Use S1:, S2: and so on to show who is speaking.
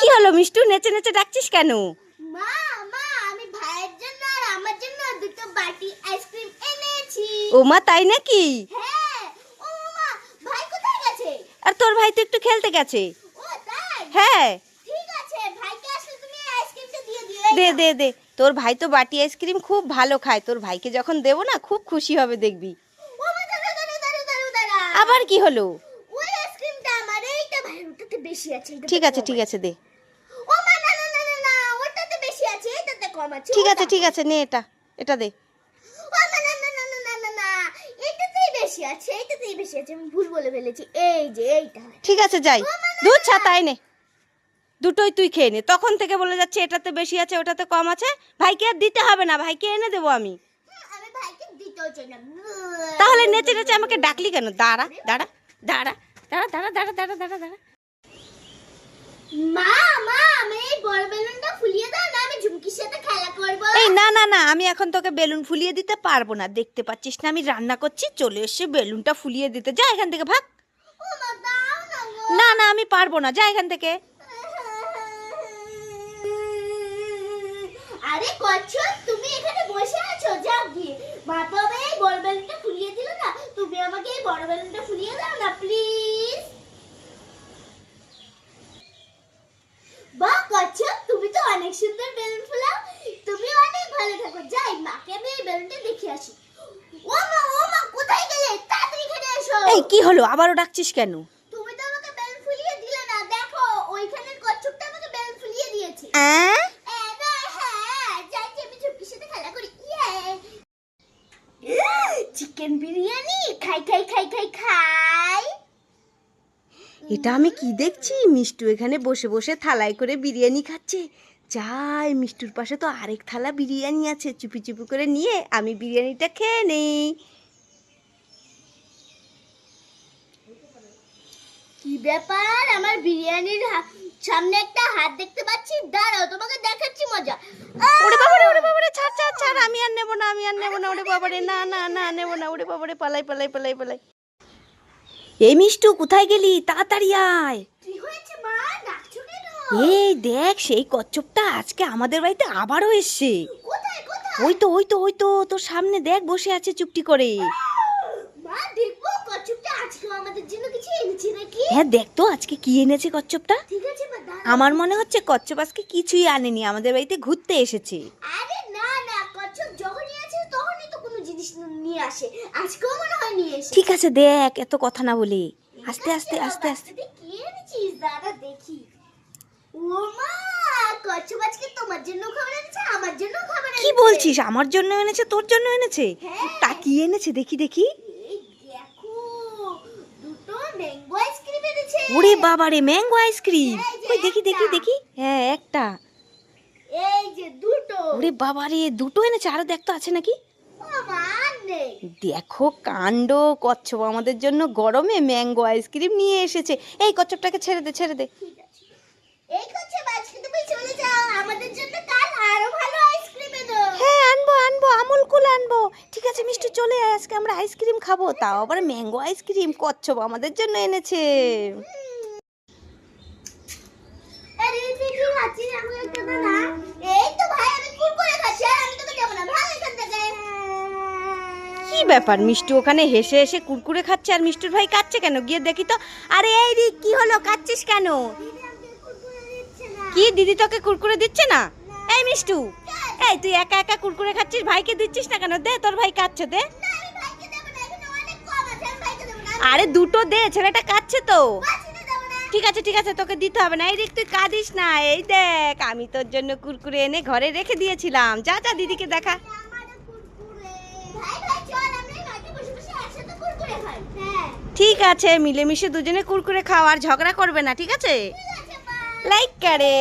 S1: কি হলো মিষ্টু? নেচে নেচে ডাকছিস কেন?
S2: মা মা আমি ভাইয়ের জন্য আর আমার জন্য দুটো বাটি আইসক্রিম এনেছি।
S1: ও মা তাই নাকি?
S2: হ্যাঁ ও মা ভাই কোথায় গেছে?
S1: আর তোর ভাই তো একটু খেলতে গেছে।
S2: ও তাই?
S1: হ্যাঁ।
S2: ঠিক আছে ভাইকে আসলে তুমি আইসক্রিমটা দিয়ে দিও
S1: দে দে দে। তোর ভাই তো বাটি আইসক্রিম খুব ভালো খায়। তোর ভাইকে যখন দেবো না খুব খুশি হবে দেখবি
S2: ও মা দাঁড়া দাঁড়া দাঁড়া দাঁড়া দাঁড়া
S1: আবার কি হলো
S2: ওই আইসক্রিমটা আমার এইটা ভাইয়ের ওটাতে বেশি আছে
S1: ঠিক আছে ঠিক আছে দে
S2: ও না না না না না ওটাতে বেশি আছে এটাতে কম আছে
S1: ঠিক আছে ঠিক আছে নে এটা এটা দে
S2: ও না না না না না না না এটাতেই বেশি আছে এটাতেই বেশি আছে আমি ভুল বলে ফেলেছি এই যে এইটা
S1: ঠিক আছে যাই দুধ ছাতায় নে দুটোই তুই খেয়ে নে তখন থেকে বলে যাচ্ছে এটাতে বেশি আছে ওটাতে কম আছে ভাইকে আর দিতে হবে না ভাইকে এনে দেবো আমি তাহলে নেচে নেচে আমাকে ডাকলি কেন? দাঁড়া দাঁড়া দাঁড়া দাঁড়া দাঁড়া দাঁড়া দাঁড়া দাঁড়া দাঁড়া।
S2: মা মা আমি এই বড় বেলুনটা ফুলিয়ে দাও না আমি ঝুমকির সাথে খেলা করব।
S1: এই না না না আমি এখন তোকে বেলুন ফুলিয়ে দিতে পারব না দেখতে পাচ্ছিস না? আমি রান্না করছি চলে এসে বেলুনটা ফুলিয়ে দিতে। যা এখান থেকে ভাগ।
S2: না
S1: না না আমি পারব না যা এখান থেকে।
S2: আরে কচ্ছপ তুমি এখানে বসে আছো? যাও গিয়ে। এই বড় বেলুনটা ফুলিয়ে দিল না? তুমি আমাকে এই বড় বেলুনটা ফুলিয়ে দাও না প্লিজ কচ্ছপ তুমি তো অনেক সুন্দর বেলুন ফুলাও। তুমি অনেক ভালো থাকো। যাই মাকে আমি এই বেলুনটা দেখে আসি। ও মা ও মা কোথায় গেলে? তাড়াতাড়ি এখানে এসো।
S1: এই কি হলো? আবারও ডাকছিস কেন?
S2: তুমি তো আমাকে বেলুন ফুলিয়ে দিলে না। দেখো ওইখানের কচ্ছপটা আমাকে বেলুন ফুলিয়ে দিয়েছে।
S1: অ্যাঁ?
S2: চিকেন বিরিয়ানি খাই খাই খাই খাই খাই
S1: এটা আমি কি দেখছি? মিষ্টু এখানে বসে বসে থালায় করে বিরিয়ানি খাচ্ছে। যাই মিষ্টুর পাশে তো আরেক থালা বিরিয়ানি আছে। চুপি চুপি করে নিয়ে আমি বিরিয়ানিটা খেয়ে নেই।
S2: কি ব্যাপার? আমার বিরিয়ানির সামনে একটা হাত দেখতে পাচ্ছি দাঁড়াও তোমাকে দেখাচ্ছি মজা।
S1: ওরে বাবারে ওরে বাবারে ছাড় ছাড় ছাড় আমি আর নেব না আমি আর নেব না ওরে বাবারে না না না নেব না ওরে বাবারে পালাই পালাই পালাই পালাই। এই মিষ্টু কোথায় গেলি? তাড়াতাড়ি আয়।
S2: কি হয়েছে মা? ডাকছো কেন?
S1: এই দেখ সেই কচ্ছপটা আজকে আমাদের বাড়িতে আবারও এসছে। ওই তো ওই তো ওই তো তোর সামনে দেখ বসে আছে চুপটি করে।
S2: মা দেখব কচ্ছপটা আজকে আমাদের জন্য কিছু এনেছে নাকি
S1: হ্যাঁ দেখ তো আজকে কি এনেছে কচ্ছপটা?
S2: ঠিক আছে মা
S1: আমার মনে হচ্ছে কচ্ছপ আজকে কিছুই আনেনি আমাদের বাড়িতে ঘুরতে এসেছে।
S2: আরে না না কচ্ছপ যখনই আছে তখনই তো কোনো জিনিস নিয়ে আসে। আজকেও মনে হয় নিয়ে এসে
S1: ঠিক আছে দেখ এত কথা না বলি। আস্তে আস্তে আস্তে আস্তে।
S2: কি এনেছিস? দাদা দেখি। ও মা কচ্ছপ আজকে তোমার জন্য খাবার এনেছে আমার জন্য খাবার
S1: কি বলছিস? আমার জন্য এনেছে তোর জন্য এনেছে?
S2: হ্যাঁ।
S1: তা কি এনেছে? দেখি দেখো
S2: দুটো ম্যাঙ্গো আইসক্রিম এনেছে
S1: ওরে বাবা রে ম্যাঙ্গো আইসক্রিম। ওই দেখি দেখি দেখি। হ্যাঁ একটা।
S2: এই যে দুটো।
S1: ওরে বাবা রে দুটো এনেছে আরও দেখতো আছে নাকি? দেখো কাণ্ড কচ্ছপ আমাদের জন্য গরমে ম্যাঙ্গো আইসক্রিম নিয়ে এসেছে। এই কচ্ছপটাকে ছেড়ে দে ছেড়ে দে।
S2: ঠিক আছে। এই কচ্ছপ আজকে তুমি চলে যাও আমাদের জন্য কাল আরও ভালো আইসক্রিম এনো
S1: হ্যাঁ আনব আনব আমুল কুল আনব ঠিক আছে মিষ্টি চলে আয় আজকে আমরা আইসক্রিম খাব তাও আবার ম্যাঙ্গো আইসক্রিম কচ্ছপ আমাদের জন্য এনেছে।
S2: কি
S1: ব্যাপার মিষ্টি? ওখানে হেসে হেসে কুরকুরে খাচ্ছে আর মিষ্টির ভাই কাচ্ছে কেন? গিয়ে দেখি তো। আরে এই রি কি হলো? কাচ্ছিস কেন? কি দিদি তোকে কুরকুরে দিচ্ছে না? এই মিষ্টু এই তুই একা একা কুরকুরে খাচ্ছিস? ভাইকে দিচ্ছিস না কেন? দে তোর ভাই কাচ্ছে দে। আরে দুটো দে ছেলেটা কাচ্ছে তো। ঠিক আছে ঠিক আছে তোকে দিতে হবে না। এই রিক তুই কাঁদিস না এই দেখ আমি তোর জন্য কুরকুরে এনে ঘরে রেখে দিয়েছিলাম। যা যা দিদিকে দেখা।
S2: হ্যাঁ।
S1: ঠিক আছে মিলেমিশে দুজনে কুরকুরে খাও আর ঝগড়া করবে না ঠিক আছে?
S2: ঠিক আছে
S1: লাইক করে।